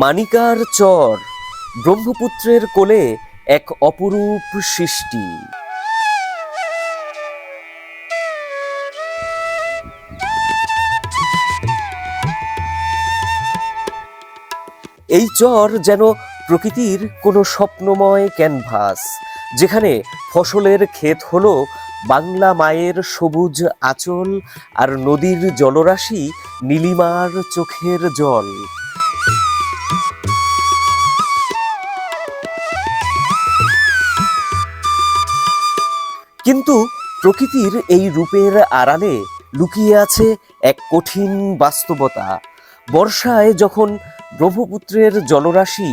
মানিকার চর, ব্রহ্মপুত্রের কোলে এক অপরূপ সৃষ্টি। এই চর যেন প্রকৃতির কোনো স্বপ্নময় ক্যানভাস, যেখানে ফসলের ক্ষেত হলো, বাংলা মায়ের সবুজ আঁচল আর নদীর জলরাশি নীলিমার চোখের জল। কিন্তু প্রকৃতির এই রূপের আড়ালে লুকিয়ে আছে এক কঠিন বাস্তবতা। বর্ষায় যখন ব্রহ্মপুত্রের জলরাশি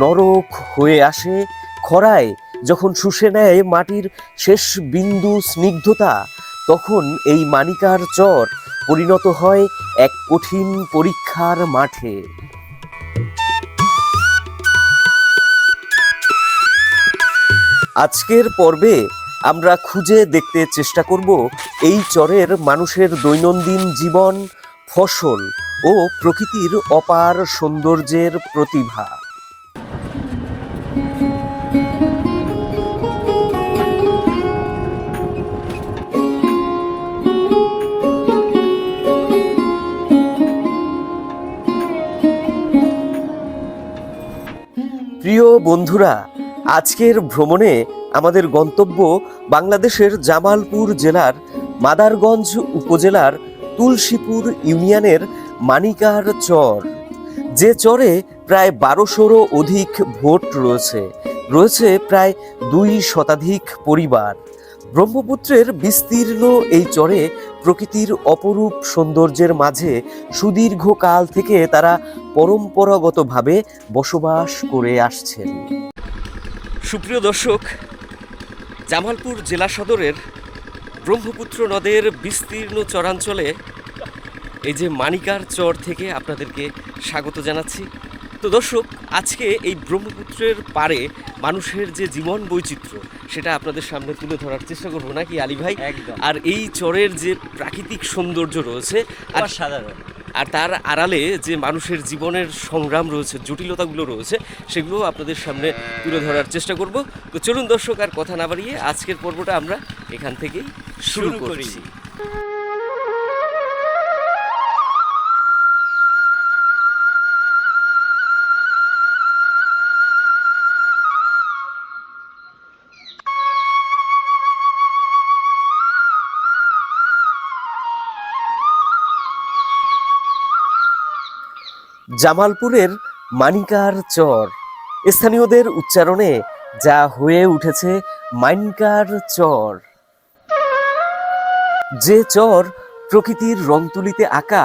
নরক হয়ে আসে, খরায় যখন শুষে নেয় মাটির শেষ বিন্দু স্নিগ্ধতা, তখন এই মানিকার চর পরিণত হয় এক কঠিন পরীক্ষার মাঠে। আজকের পর্বে আমরা খুঁজে দেখতে চেষ্টা করব এই চরের মানুষের দৈনন্দিন জীবন, ফসল ও প্রকৃতির অপার সৌন্দর্যের প্রতিভা। প্রিয় বন্ধুরা আজকের ভ্রমণে আমাদের গন্তব্য বাংলাদেশের জামালপুর জেলার মাদারগঞ্জ উপজেলার তুলসীপুর ইউনিয়নের মানিকার চর, যে চরে প্রায় বারোশোরও অধিক ভোট রয়েছে। রয়েছে প্রায় দুই শতাধিক পরিবার। ব্রহ্মপুত্রের বিস্তীর্ণ এই চরে প্রকৃতির অপরূপ সৌন্দর্যের মাঝে সুদীর্ঘ কাল থেকে তারা পরম্পরাগতভাবে বসবাস করে আসছেন। সুপ্রিয় দর্শক জামালপুর জেলা সদরের ব্রহ্মপুত্র নদের বিস্তীর্ণ চরাঞ্চলে এই যে মানিকার চর থেকে আপনাদেরকে স্বাগত জানাচ্ছি। তো দর্শক আজকে এই ব্রহ্মপুত্রের পারে মানুষের যে জীবন বৈচিত্র্য সেটা আপনাদের সামনে তুলে ধরার চেষ্টা করব নাকি আলী ভাই? একদম। আর এই চরের যে প্রাকৃতিক সৌন্দর্য রয়েছে আর সাধারণ আর তার আড়ালে যে মানুষের জীবনের সংগ্রাম রয়েছে জটিলতাগুলো রয়েছে সেগুলো আপনাদের সামনে তুলে ধরার চেষ্টা করব তো চলুন দর্শক আর কথা না বাড়িয়ে আজকের পর্বটা আমরা এখান থেকেই শুরু শুরু করি। করছি জামালপুরের মানিকার চর। স্থানীয়দের উচ্চারণে যা হয়ে উঠেছে মানিকার চর। যে চর প্রকৃতির রং তুলিতে আঁকা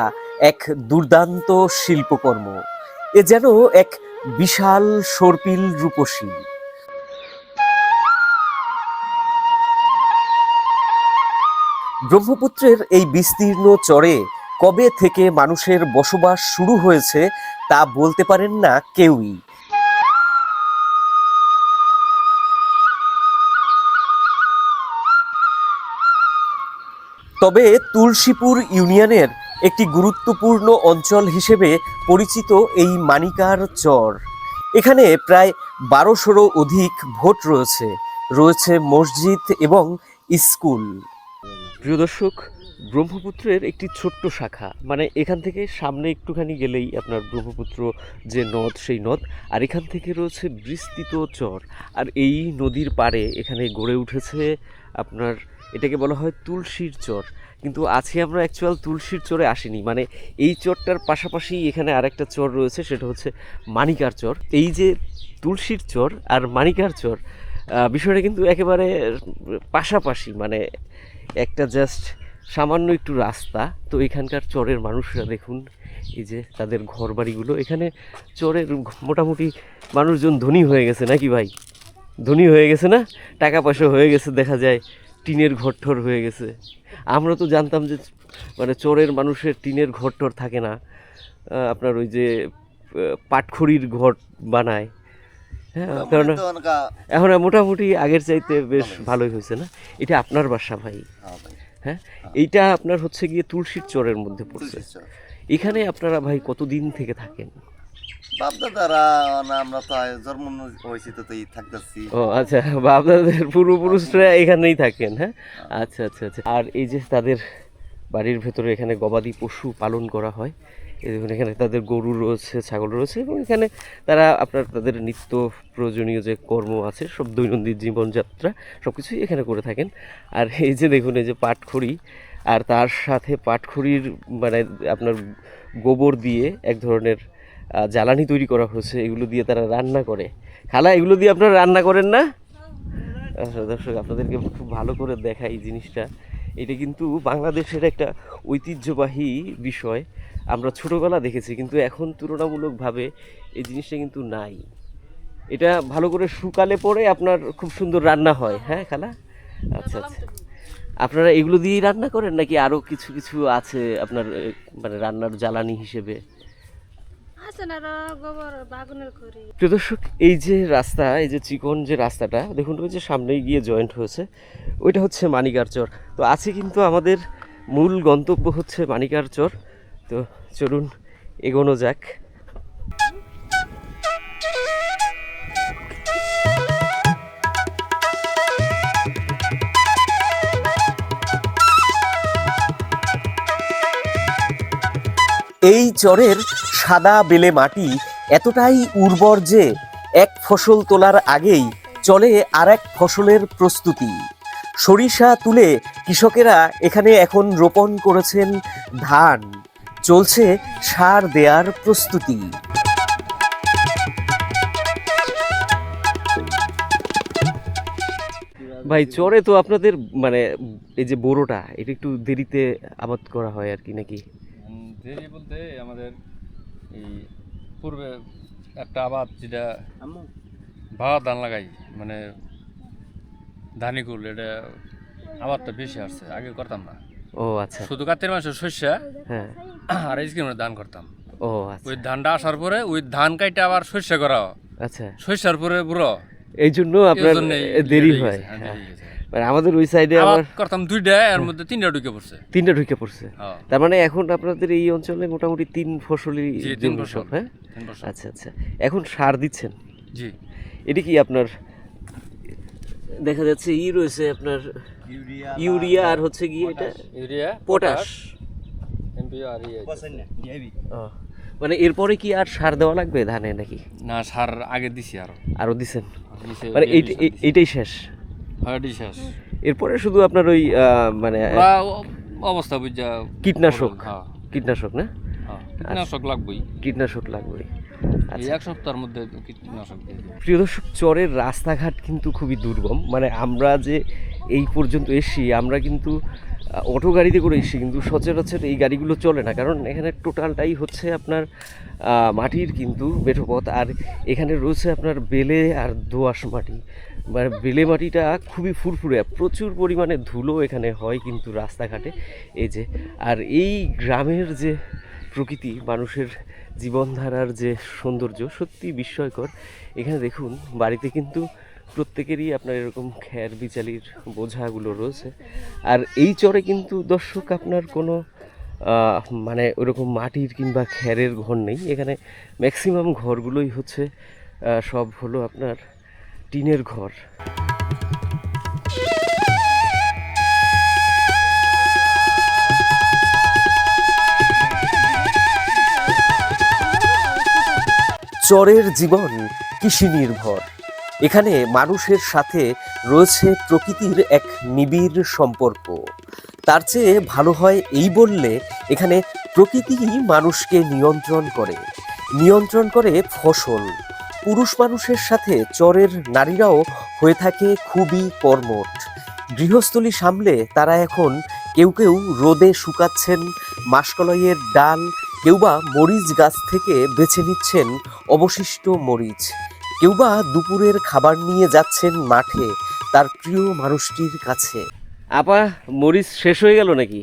এক দুর্দান্ত শিল্পকর্ম। এ যেন এক বিশাল সর্পিল রূপসী। ব্রহ্মপুত্রের এই বিস্তীর্ণ চরে কবে থেকে মানুষের বসবাস শুরু হয়েছে তা বলতে পারেন না কেউই। তবে তুলসীপুর ইউনিয়নের একটি গুরুত্বপূর্ণ অঞ্চল হিসেবে পরিচিত এই মানিকার চর। এখানে প্রায় বারোশোরও অধিক ভোট রয়েছে। রয়েছে মসজিদ এবং স্কুল। প্রিয় দর্শক ব্রহ্মপুত্রের একটি ছোট্ট শাখা। মানে এখান থেকে সামনে একটুখানি গেলেই আপনার ব্রহ্মপুত্র যে নদ, সেই নদ। আর এখান থেকে রয়েছে বিস্তৃত চর। আর এই নদীর পাড়ে এখানে গড়ে উঠেছে আপনার এটাকে বলা হয় তুলসীর চর। কিন্তু আজকে আমরা অ্যাকচুয়াল তুলসীর চরে আসিনি। মানে এই চরটার পাশাপাশি এখানে আরেকটা চর রয়েছে, সেটা হচ্ছে মানিকার চর। এই যে তুলসীর চর আর মানিকার চর বিষয়টা কিন্তু একেবারে পাশাপাশি। মানে একটা জাস্ট সামান্য একটু রাস্তা তো এখানকার চরের মানুষরা দেখুন এই যে তাদের ঘর বাড়িগুলো এখানে চরের মোটামুটি মানুষজন ধনী হয়ে গেছে নাকি ভাই? ধনী হয়ে গেছে না? টাকা পয়সা হয়ে গেছে দেখা যায় টিনের ঘর ঠর হয়ে গেছে। আমরা তো জানতাম যে মানে চরের মানুষের টিনের ঘর টর থাকে না। আপনার ওই যে পাটখড়ির ঘর বানায়। হ্যাঁ কারণ এখন মোটামুটি আগের চাইতে বেশ ভালোই হয়েছে না? এটা আপনার বাসা ভাই। হ্যাঁ? এইটা আপনার হচ্ছে গিয়ে তুলসীর চরের মধ্যে পড়ছে। এখানে আপনারা ভাই কতদিন থেকে থাকেন? বাপদাদারা না আমরা তো জন্ম হয়েছি তো থাকতেছি। ও আচ্ছা বাপদাদের পূর্বপুরুষরা এখানেই থাকেন হ্যাঁ। আচ্ছা আচ্ছা আচ্ছা। আর এই যে তাদের বাড়ির ভেতরে এখানে গবাদি পশু পালন করা হয় দেখুন এখানে তাদের গরু রয়েছে ছাগল রয়েছে এবং এখানে তারা আপনার তাদের নিত্য প্রয়োজনীয় যে কর্ম আছে সব দৈনন্দিন জীবনযাত্রা সব কিছুই এখানে করে থাকেন। আর এই যে দেখুন এই যে পাটখড়ি আর তার সাথে পাটখড়ির মানে আপনার গোবর দিয়ে এক ধরনের জ্বালানি তৈরি করা হয়েছে এগুলো দিয়ে তারা রান্না করে। খালা এগুলো দিয়ে আপনারা রান্না করেন না? আচ্ছা, দর্শক আপনাদেরকে খুব ভালো করে দেখা এই জিনিসটা। এটা কিন্তু বাংলাদেশের একটা ঐতিহ্যবাহী বিষয়। আমরা ছোটোবেলা দেখেছি কিন্তু এখন তুলনামূলকভাবে এই জিনিসটা কিন্তু নাই। এটা ভালো করে শুকালে পরে আপনার খুব সুন্দর রান্না হয় হ্যাঁ খালা? আচ্ছা আচ্ছা। আপনারা এগুলো দিয়েই রান্না করেন নাকি আরও কিছু কিছু আছে আপনার মানে রান্নার জ্বালানি হিসেবে? আছে না র গোবর বাগুনের করি প্রিয় দর্শক এই যে রাস্তা এই যে চিকন যে রাস্তাটা দেখুন ওই যে সামনেই গিয়ে জয়েন্ট হয়েছে ওইটা হচ্ছে মানিকার চর। তো আছে কিন্তু আমাদের মূল গন্তব্য হচ্ছে মানিকার চর। তো চলুন এগোনো যাক। এই চরের সাদা বেলে মাটি এতটাই উর্বর যে এক ফসল তোলার আগেই চলে আর এক ফসলের প্রস্তুতি। সরিষা তুলে কৃষকেরা এখানে এখন রোপণ করেছেন ধান। চলছে সার দেয়ার প্রস্তুতি। ভাই চরে তো আপনাদের মানে এই যে বোরোটা এটা একটু দেরিতে আবাদ করা হয় আর কি নাকি? দেরি বলতে আমাদের এই পূর্বে একটা আবাদ যেটা ভাড়া ধান লাগাই মানে ধানিকুল এটা আবাদটা বেশি আসছে আগে করতাম না। ও আচ্ছা। শুধু কাতের মাসে শস্য হ্যাঁ। আর এই স্কিমে ধান করতাম। ও আচ্ছা। ওই ধানটা আসার পরে ওই ধান কাইটা আবার শস্য করা আচ্ছা। শস্যার পরে বুড়ো। এই জন্য আপনার দেরি হয়। হ্যাঁ। মানে আমাদের ওই সাইডে আবার করতাম দুইটা এর মধ্যে তিনটা ঢুকে পড়ছে। তিনটা ঢুকে পড়ছে। হ্যাঁ তার মানে এখন আপনাদের এই অঞ্চলে মোটামুটি তিন ফসলি তিন ফসল। হ্যাঁ? আচ্ছা আচ্ছা। এখন সার দিচ্ছেন। জি। এটা কি আপনার দেখা যাচ্ছে ই রয়েছে আপনার ইউরিয়া আর হচ্ছে কি এটা ইউরিয়া পটাশ। মানে এরপরে কি আর সার দেওয়া লাগবে ধানে নাকি? না সার আগে দিছি আরও। আরও দিছেন? মানে। এইটাই শেষ? হয় শেষ। এরপরে শুধু আপনার ওই আহ, মানে অবস্থা বুঝা কীটনাশক। হ্যাঁ। কীটনাশক না? হ্যাঁ কীটনাশক লাগবেই। কীটনাশক লাগবে এই আচ্ছা এক সপ্তাহের মধ্যে কীটনাশক প্রিয় দর্শক চরের রাস্তাঘাট কিন্তু খুবই দুর্গম। মানে আমরা যে এই পর্যন্ত এসছি আমরা কিন্তু অটো গাড়িতে করে এসছি কিন্তু সচরাচর এই গাড়িগুলো চলে না। কারণ এখানে টোটালটাই হচ্ছে আপনার মাটির কিন্তু বেঠো পথ আর এখানে রয়েছে আপনার বেলে আর দোআঁশ মাটি। মানে বেলে মাটিটা খুবই ফুরফুরে। প্রচুর পরিমাণে ধুলো এখানে হয় কিন্তু রাস্তাঘাটে। এই যে আর এই গ্রামের যে প্রকৃতি, মানুষের জীবনধারার যে সৌন্দর্য সত্যি বিস্ময়কর। এখানে দেখুন, বাড়িতে কিন্তু প্রত্যেকেরই আপনার এরকম খ্যার বিচালির বোঝাগুলো রয়েছে। আর এই চরে কিন্তু দর্শক আপনার কোনো মানে ওরকম মাটির কিংবা খ্যারের ঘর নেই। এখানে ম্যাক্সিমাম ঘরগুলোই হচ্ছে সব হলো আপনার টিনের ঘর। চরের জীবন কৃষি নির্ভর এখানে মানুষের সাথে রয়েছে প্রকৃতির এক নিবিড় সম্পর্ক। তার চেয়ে ভালো হয় এই বললে এখানে প্রকৃতিই মানুষকে নিয়ন্ত্রণ করে। নিয়ন্ত্রণ করে ফসল। পুরুষ মানুষের সাথে চরের নারীরাও হয়ে থাকে খুবই কর্মঠ। গৃহস্থলী সামলে তারা এখন কেউ কেউ রোদে শুকাচ্ছেন মাসকলাইয়ের ডাল কেউ বা মরিচ গাছ থেকে বেছে নিচ্ছেন অবশিষ্ট মরিচ। কেউ বা দুপুরের খাবার নিয়ে যাচ্ছেন মাঠে তার প্রিয় মানুষটির কাছে। আপা মরিচ শেষ হয়ে গেল নাকি?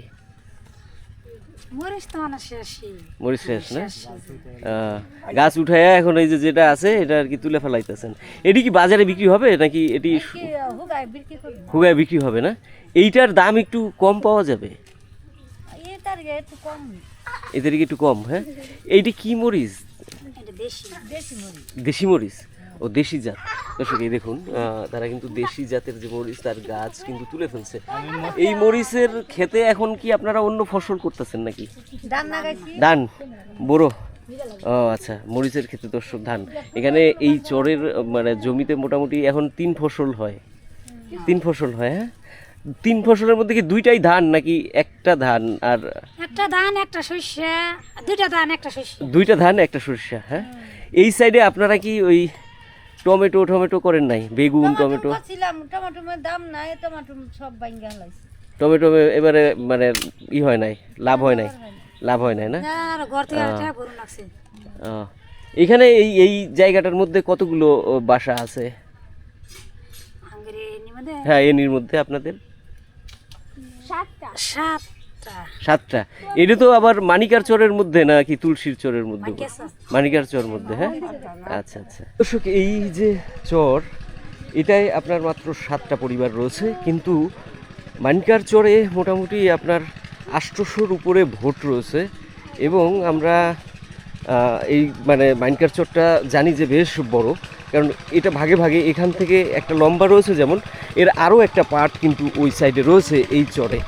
মরিস তো মানে শেষই। মরিচ শেষ না? গাছ উঠায় এখন এই যে যেটা আছে এটা আর কি তুলে ফেলাইতেছেন। এটি কি বাজারে বিক্রি হবে নাকি এটি হুগায় বিক্রি হবে না? এইটার দাম একটু কম পাওয়া যাবে। একটু কম। এদের কি একটু কম হ্যাঁ? এইটি কি মরিচ? দেশি। মরিচ। ও দেশি জাত। দর্শক এই দেখুন তারা কিন্তু দেশি জাতের যে মরিচ তার গাছ কিন্তু তুলে ফেলছে। এই মরিচের খেতে এখন কি আপনারা অন্য ফসল করতেছেন নাকি? ধান লাগাইছি। ধান? বড় ও আচ্ছা মরিচের ক্ষেতে দর্শক ধান। এখানে এই চরের মানে জমিতে মোটামুটি এখন তিন ফসল হয়। তিন ফসল হয় হ্যাঁ? তিন ফসলের মধ্যে কি দুইটাই ধান নাকি একটা ধান আর একটা ধান একটা শস্য দুইটা ধান একটা শস্য দুইটা ধান একটা সরিষা হ্যাঁ? এই সাইডে আপনারা কি ওই টমেটো টমেটো করেন নাই? বেগুন টমেটো ছিলাম টমেটোর দাম নাই টমেটো সব বাইঙ্গা হলাইছে টমেটো এবারে মানে ই হয় নাই লাভ হয় নাই? লাভ হয় নাই না? আর ঘর থেকে আর টাকা গরু লাগছে। এখানে এই এই জায়গাটার মধ্যে কতগুলো বাসা আছে? হ্যাঁ এনির মধ্যে আপনাদের। সাতটা। এটা তো আবার মানিকার চরের মধ্যে না কি তুলসীর চরের মধ্যে? মানিকার চর। মধ্যে হ্যাঁ? আচ্ছা আচ্ছা। দর্শক এই যে চর এটাই আপনার মাত্র সাতটা পরিবার রয়েছে কিন্তু মানিকার চরে মোটামুটি আপনার আষ্টশোর উপরে ভোট রয়েছে এবং আমরা এই মানে মাইনকার চরটা জানি যে বেশ বড় কারণ এটা ভাগে ভাগে এখান থেকে একটা লম্বা রয়েছে যেমন এর আরও একটা পার্ট কিন্তু ওই সাইডে রয়েছে এই চরে।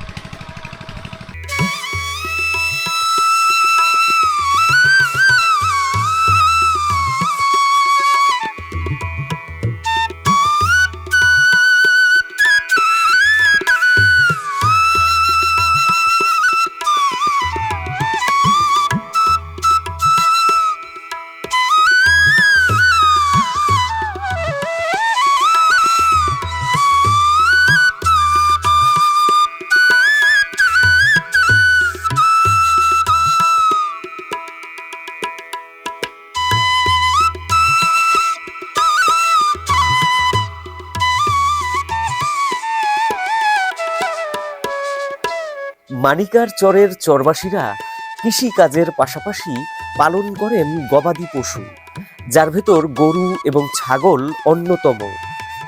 মানিকার চরের চরবাসীরা কৃষি কাজের পাশাপাশি পালন করেন গবাদি পশু। যার ভেতর গরু এবং ছাগল অন্যতম।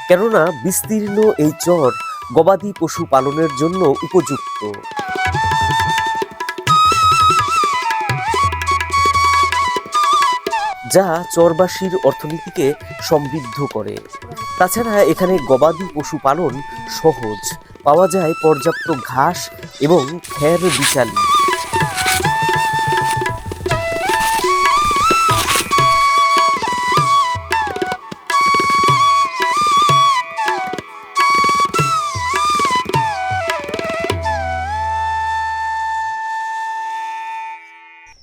কেননা বিস্তীর্ণ এই চর গবাদি পশু পালনের জন্য উপযুক্ত। যা চরবাসীর অর্থনীতিকে সমৃদ্ধ করে। তাছাড়া এখানে গবাদি পশু পালন সহজ। পাওয়া যায় পর্যাপ্ত ঘাস এবং খ্যার বিচালি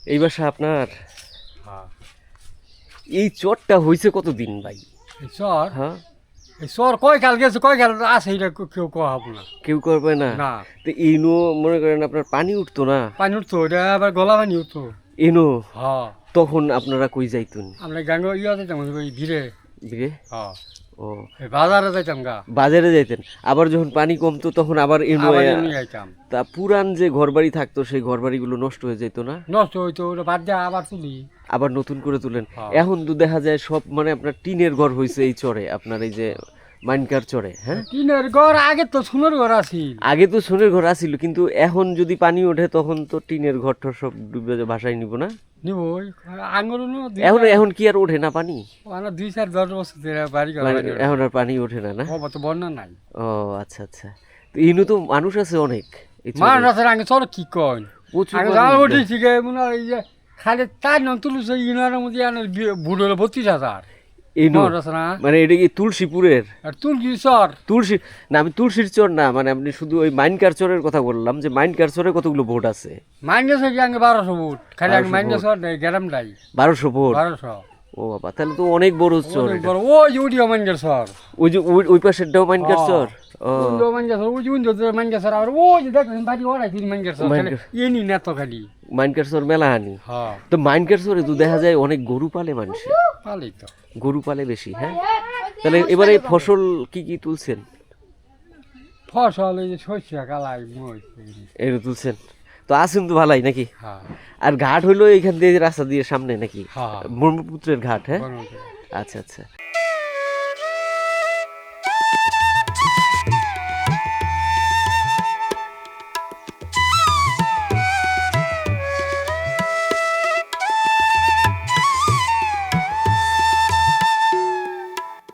এই বাসা আপনার? এই চরটা হয়েছে কতদিন ভাই? চর? হ্যাঁ। চর কয় কাল গেছে কয় কাল আছে এটা কেউ কয়া হবে না কেউ করবে না? না। তো ইনো মনে করেন আপনার পানি উঠতো না? পানি উঠতো এটা আবার গলা পানি উঠতো। ইনো? হ্যাঁ। তখন আপনারা কই যাইতুন? আমরা গাঙ্গ ইয়াতে যাইতাম ভিড়ে। ভিড়ে? হ্যাঁ। ও। বাজারে যাইতাম গা। বাজারে যাইতেন। আবার যখন পানি কমতো তখন আবার যাইতাম। তা পুরান যে ঘরবাড়ি থাকতো সেই ঘরবাড়িগুলো নষ্ট হয়ে যেত না? নষ্ট হইতো ওটা বাদ দিয়ে আবার তুলি। আবার নতুন করে তুলেন। হ্যাঁ। এখন তো দেখা যায় সব মানে আপনার টিনের ঘর হয়েছে এই চরে আপনার এই যে মাইনকার চরে হ্যাঁ? টিনের ঘর আগে তো সোনার ঘর আছিল। আগে তো সোনের ঘর আসিল কিন্তু এখন যদি পানি ওঠে তখন তো টিনের ঘর সব ডুবে ভাসায় নিব না? নিব আঙুর এখন এখন কি আর ওঠে না পানি? দুই চার দশ বছর ধরে বাড়ি মানে। এখন আর পানি ওঠে না না? তো বন্যা নাই। ও আচ্ছা আচ্ছা। তো ইনু তো মানুষ আছে অনেক। মানুষ আছে আগে চলো কি কয়? উঠি ঠিক মনে হয় খালি তার নাম তুলছে ইনার মধ্যে বুড়ো বত্রিশ হাজার। মানে এটা কি তুলসীপুরের? চর তুলসী না আমি তুলসীর চর না মানে আপনি শুধু ওই মাইনকার চরের কথা বললাম যে মাইনকার চরে কতগুলো ভোট আছে? মাইনাস আগে বারোশো ফুট খালি আগে 1200 মাইনাস নেই গ্রাম নাই। বারোশো ভোট? বারোশো। ও বাবা তাহলে তো অনেক বড় চর ওই যে উডিও মাইনাস ওই যে ওই- পাশেরটাও মাইনকার চর ও। উডিও মাইনাস ওই যে মাইনাস সর আর ওই যে দেখেন বাড়ি তিনি মাইনাস সর এনি না তো খালি। মাইনকার চর মেলাহানি হ্যাঁ। তো মাইনকার চরে তো দেখা যায় অনেক গরু পালে মানুষ। পালি তো। গরু পালে বেশি হ্যাঁ? তাহলে এবারে ফসল কি কি তুলছেন? ফসল এই যে শস্য কালাই এটা তুলছেন। তো আসেন তো ভালাই নাকি? হ্যাঁ। আর ঘাট হইল এখান দিয়ে রাস্তা দিয়ে সামনে নাকি? হ্যাঁ। ব্রহ্মপুত্রের ঘাট হ্যাঁ? আচ্ছা আচ্ছা।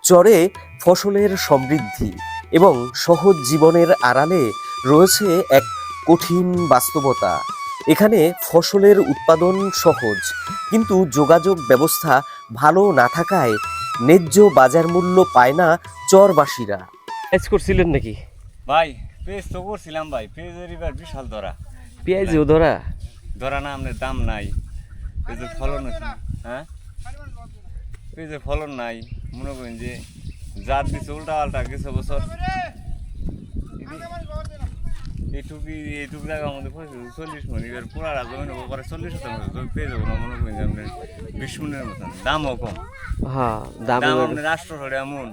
চরে ফসলের সমৃদ্ধি এবং সহজ জীবনের আড়ালে রয়েছে এক কঠিন বাস্তবতা। এখানে ফসলের উৎপাদন সহজ কিন্তু যোগাযোগ ব্যবস্থা ভালো না থাকায় ন্যায্য বাজার মূল্য পায় না চরবাসীরা। কাজ করছিলেন নাকি? ভাই পেজ তো করছিলাম ভাই পেজের এবার বিশাল ধরা। পেঁয়াজও ধরা? ধরা না আপনার দাম নাই। পেজের ফলন হ্যাঁ? পেজের ফলন নাই মনে করেন যে জাত দিচ্ছে উল্টা পাল্টা কিছু বছর এইটুকু এইটুকু জায়গার মধ্যে পড়েছে চল্লিশ মন এবার পুরা জমিন হব পরে চল্লিশ শতাংশ পেয়ে যাব না মনে করেন যে আপনার বিশ মনের মতন। দামও কম। হ্যাঁ দাম আপনার আটশো টাকা মন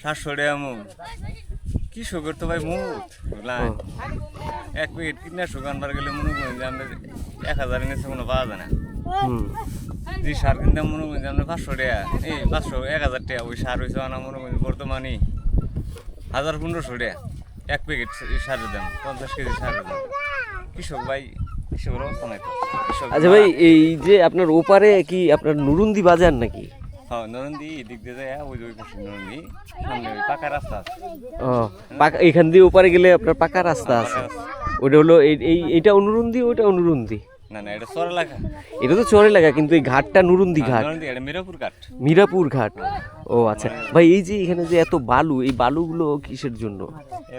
সাতশো টাকা মন কৃষকের তো ভাই মুখ এক প্যাকেট কীটনাশক আনবার গেলে মনে করেন যে আপনার এক হাজারের নিচে কোনো পাওয়া যায় না। যে সার কিনতে মনে করেন যে আপনার পাঁচশো টাকা এই পাঁচশো এক হাজার টাকা ওই সার হয়েছে আনা মনে করেন বর্তমানে হাজার পনেরোশো টাকা এক প্যাকেট সারের দাম পঞ্চাশ কেজি সারের দাম। কৃষক ভাই কৃষকের অবস্থা নাই আচ্ছা ভাই এই যে আপনার ওপারে কি আপনার নুরুন্দি বাজার নাকি? হ্যাঁ নরন্দি দিক দিয়ে যায় ওই ওই পাশে নরন্দি সামনে ওই পাকা রাস্তা আছে। ও পাকা এখান দিয়ে ওপারে গেলে আপনার পাকা রাস্তা আছে। ওটা হলো এই- এই এইটা অনুরুন্দি ওটা অনুরুন্দি? না না এটা চর এলাকা এটা তো চরে লাগা কিন্তু এই ঘাটটা নুরুন্দি ঘাট। এটা মিরাপুর ঘাট। মিরাপুর ঘাট। ও আচ্ছা। ভাই এই যে এখানে যে এত বালু এই বালুগুলো কিসের জন্য? এ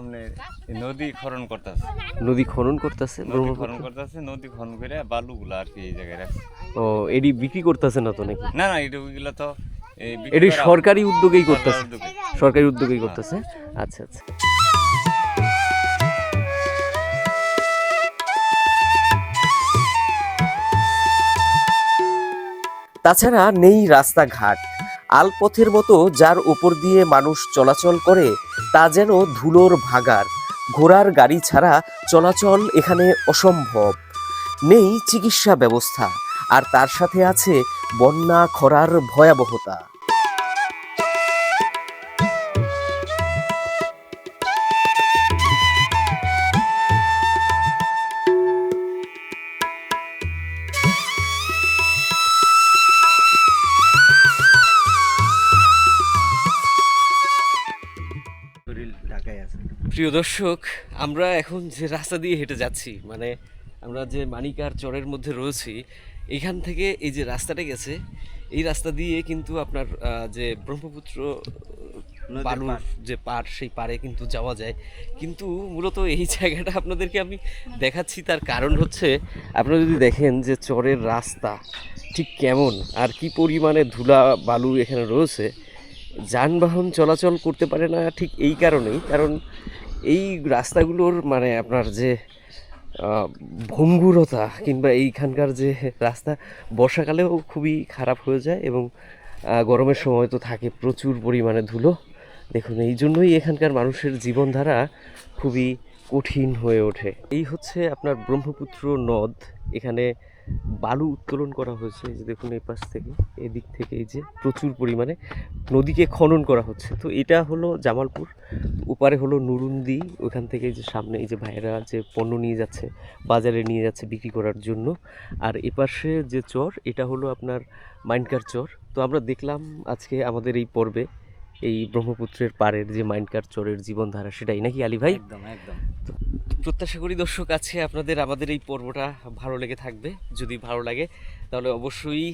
আপনার এই নদী খনন করতেছে। নদী খনন করতেছে নদী খনন করতেছে নদী খনন করে বালুগুলো আর কি এই জায়গায় রাখছে। ও এডি বিক্রি করতেছে না তো নাকি? না না এটা ওইগুলো তো এটি সরকারি উদ্যোগেই করতেছে। সরকারি উদ্যোগে। সরকারি উদ্যোগেই করতেছে? আচ্ছা আচ্ছা। তাছাড়া নেই রাস্তাঘাট। আলপথের মতো যার উপর দিয়ে মানুষ চলাচল করে, তা যেন ধুলোর ভাগার। ঘোড়ার গাড়ি ছাড়া চলাচল এখানে অসম্ভব। নেই চিকিৎসা ব্যবস্থা, আর তার সাথে আছে বন্যা খরার ভয়াবহতা। প্রিয় দর্শক আমরা এখন যে রাস্তা দিয়ে হেঁটে যাচ্ছি মানে আমরা যে মানিকার চরের মধ্যে রয়েছি এখান থেকে এই যে রাস্তাটা গেছে এই রাস্তা দিয়ে কিন্তু আপনার যে ব্রহ্মপুত্র বালুর যে পার সেই পারে কিন্তু যাওয়া যায়। কিন্তু মূলত এই জায়গাটা আপনাদেরকে আমি দেখাচ্ছি তার কারণ হচ্ছে আপনারা যদি দেখেন যে চরের রাস্তা ঠিক কেমন আর কি পরিমাণে ধুলা বালু এখানে রয়েছে যানবাহন চলাচল করতে পারে না ঠিক এই কারণেই কারণ এই রাস্তাগুলোর মানে আপনার যে ভঙ্গুরতা কিংবা এইখানকার যে রাস্তা, বর্ষাকালেও খুবই খারাপ হয়ে যায় এবং গরমের সময় তো থাকে প্রচুর পরিমাণে ধুলো। দেখুন, এই জন্যই এখানকার মানুষের জীবনধারা খুবই কঠিন হয়ে ওঠে। এই হচ্ছে আপনার ব্রহ্মপুত্র নদ। এখানে বালু উত্তোলন করা হয়েছে এই যে দেখুন এই পাশ থেকে এদিক থেকে এই যে প্রচুর পরিমাণে নদীকে খনন করা হচ্ছে। তো এটা হলো জামালপুর ওপারে হলো নুরুন্দি ওখান থেকে যে সামনে এই যে ভাইয়েরা যে পণ্য নিয়ে যাচ্ছে বাজারে নিয়ে যাচ্ছে বিক্রি করার জন্য। আর এপাশে যে চর এটা হলো আপনার মাইনকার চর। তো আমরা দেখলাম আজকে আমাদের এই পর্বে এই ব্রহ্মপুত্রের পাড়ের যে মাইনকার চরের জীবনধারা সেটাই নাকি আলী ভাই? একদম একদম। প্রত্যাশা করি দর্শক আছে আপনাদের আমাদের এই পর্বটা ভালো লেগে থাকবে। যদি ভালো লাগে তাহলে অবশ্যই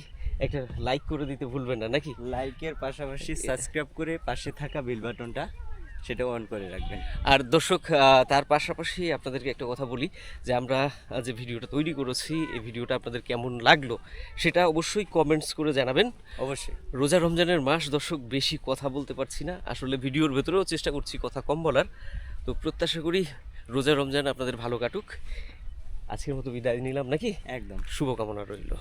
একটা লাইক করে দিতে ভুলবেন না নাকি? লাইকের পাশাপাশি সাবস্ক্রাইব করে পাশে থাকা বেল বাটনটা সেটা অন করে রাখবেন। আর দর্শক তার পাশাপাশি আপনাদেরকে একটা কথা বলি যে আমরা যে ভিডিওটা তৈরি করেছি এই ভিডিওটা আপনাদের কেমন লাগল সেটা অবশ্যই কমেন্টস করে জানাবেন। অবশ্যই। রোজা রমজানের মাস দর্শক বেশি কথা বলতে পারছি না। আসলে ভিডিওর ভেতরেও চেষ্টা করছি কথা কম বলার। তো প্রত্যাশা করি রোজা রমজান আপনাদের ভালো কাটুক। আজকের মতো বিদায় নিলাম নাকি? একদম। শুভকামনা রইল।